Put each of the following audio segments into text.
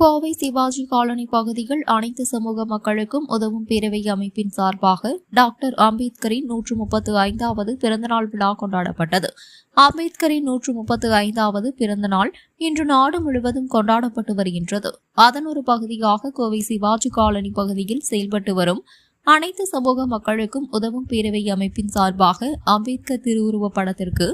Kovai Sivaji colony பகுதியில் அனைத்து சமூக மக்களுக்கும் உதவும் பேரவை அமைப்பின் சார்பாக டாக்டர் அம்பேத்கரின் நூற்று முப்பத்து ஐந்தாவது பிறந்தநாள் விழா கொண்டாடப்பட்டது. அம்பேத்கரின் நூற்று முப்பத்து ஐந்தாவது பிறந்தநாள் இன்று நாடு முழுவதும் கொண்டாடப்பட்டு வருகின்றது. அதன் ஒரு பகுதியாக கோவை சிவாஜி காலனி பகுதியில் செயல்பட்டு வரும் அனைத்து சமூக மக்களுக்கும் உதவும் பேரவை அமைப்பின் சார்பாக அம்பேத்கர் திருவுருவ படத்திற்கு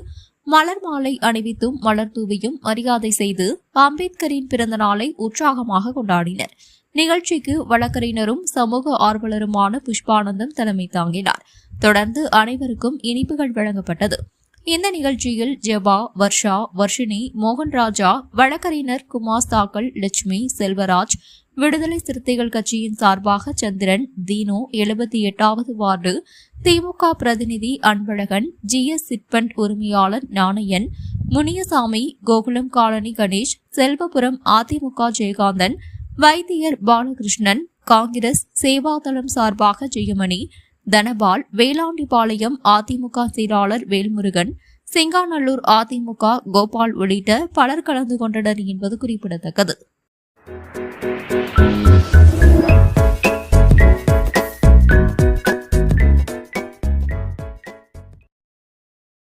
மலர் மாலை அணிவித்தும் மலர் தூவியும் மரியாதை செய்து அம்பேத்கரின் பிறந்த நாளை உற்சாகமாக கொண்டாடினர். நிகழ்ச்சிக்கு வழக்கறிஞரும் சமூக ஆர்வலருமான புஷ்பானந்தம் தலைமை தாங்கினார். தொடர்ந்து அனைவருக்கும் இனிப்புகள் வழங்கப்பட்டது. இந்த நிகழ்ச்சியில் ஜெபா வர்ஷா வர்ஷினி மோகன்ராஜா வழக்கறிஞர் குமாஸ்தாக்கள் லட்சுமி செல்வராஜ் விடுதலை சிறுத்தைகள் கட்சியின் சார்பாக சந்திரன் தீனு எழுபத்தி எட்டாவது வார்டு திமுக பிரதிநிதி அன்பழகன் ஜிஎஸ் சிட்பண்ட் உரிமையாளர் நாணயன் முனியசாமி கோகுலம் காலனி கணேஷ் செல்வபுரம் அதிமுக ஜெயகாந்தன் வைத்தியர் பாலகிருஷ்ணன் காங்கிரஸ் சேவாதளம் சார்பாக ஜெயமணி தனபால் வேளாண்டிபாளையம் அதிமுக செயலாளர் வேல்முருகன் சிங்காநல்லூர் அதிமுக கோபால் உள்ளிட்ட பலர் கலந்து கொண்டனர் என்பது குறிப்பிடத்தக்கது.